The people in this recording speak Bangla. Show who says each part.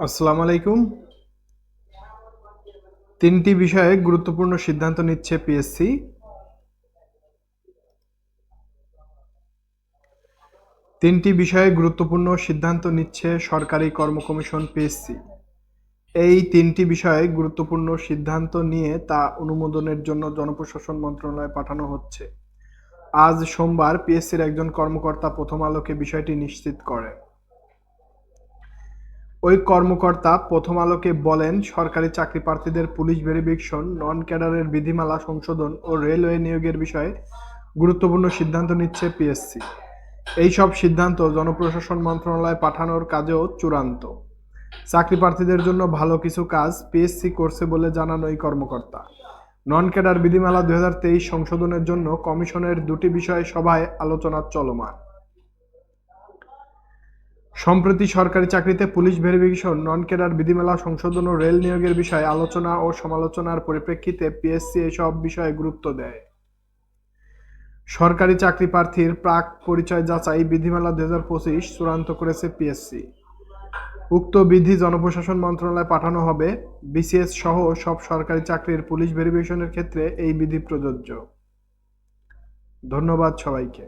Speaker 1: আসসালামু আলাইকুম। তিনটি বিষয়ে গুরুত্বপূর্ণ সিদ্ধান্ত নিচ্ছে পিএসসি তিনটি বিষয়ে গুরুত্বপূর্ণ সিদ্ধান্ত নিচ্ছে সরকারি কর্ম কমিশন পিএসসি এই তিনটি বিষয়ে গুরুত্বপূর্ণ সিদ্ধান্ত নিয়ে তা অনুমোদনের জন্য জনপ্রশাসন মন্ত্রণালয়ে পাঠানো হচ্ছে। আজ সোমবার পিএসসির একজন কর্মকর্তা প্রথম আলোকে বিষয়টি নিশ্চিত করেন ওই কর্মকর্তা প্রথম আলোকে বলেন, সরকারি চাকরি প্রার্থীদের পুলিশ ভেরিফিকেশন নন ক্যাডারের বিধিমালা সংশোধন ও রেলওয়ে নিয়োগের বিষয়ে গুরুত্বপূর্ণ সিদ্ধান্ত নিচ্ছে পিএসসি। এই সব সিদ্ধান্ত জনপ্রশাসন মন্ত্রণালয়ে পাঠানোর কাজেও চূড়ান্ত। চাকরি প্রার্থীদের জন্য ভালো কিছু কাজ পিএসসি করছে বলে জানান ওই কর্মকর্তা। নন ক্যাডার বিধিমালা দুই হাজার তেইশ সংশোধনের জন্য কমিশনের দুটি বিষয়ে সভায় আলোচনা চলমান। সম্প্রতি সরকারি চাকরিতে পুলিশ ভেরিফিকেশন নন ক্যাডার বিধিমালা সংশোধন ও রেল নিয়োগের বিষয়ে আলোচনা ও সমালোচনার পরিপ্রেক্ষিতে পিএসসি এসব বিষয়ে গুরুত্ব দেয়। সরকারি চাকরি প্রার্থীর প্রাক পরিচয় যাচাই বিধিমালা দু হাজার পঁচিশ চূড়ান্ত করেছে পিএসসি। উক্ত বিধি জনপ্রশাসন মন্ত্রণালয়ে পাঠানো হবে। বিসিএস সহ সব সরকারি চাকরির পুলিশ ভেরিফিকেশনের ক্ষেত্রে এই বিধি প্রযোজ্য। ধন্যবাদ সবাইকে।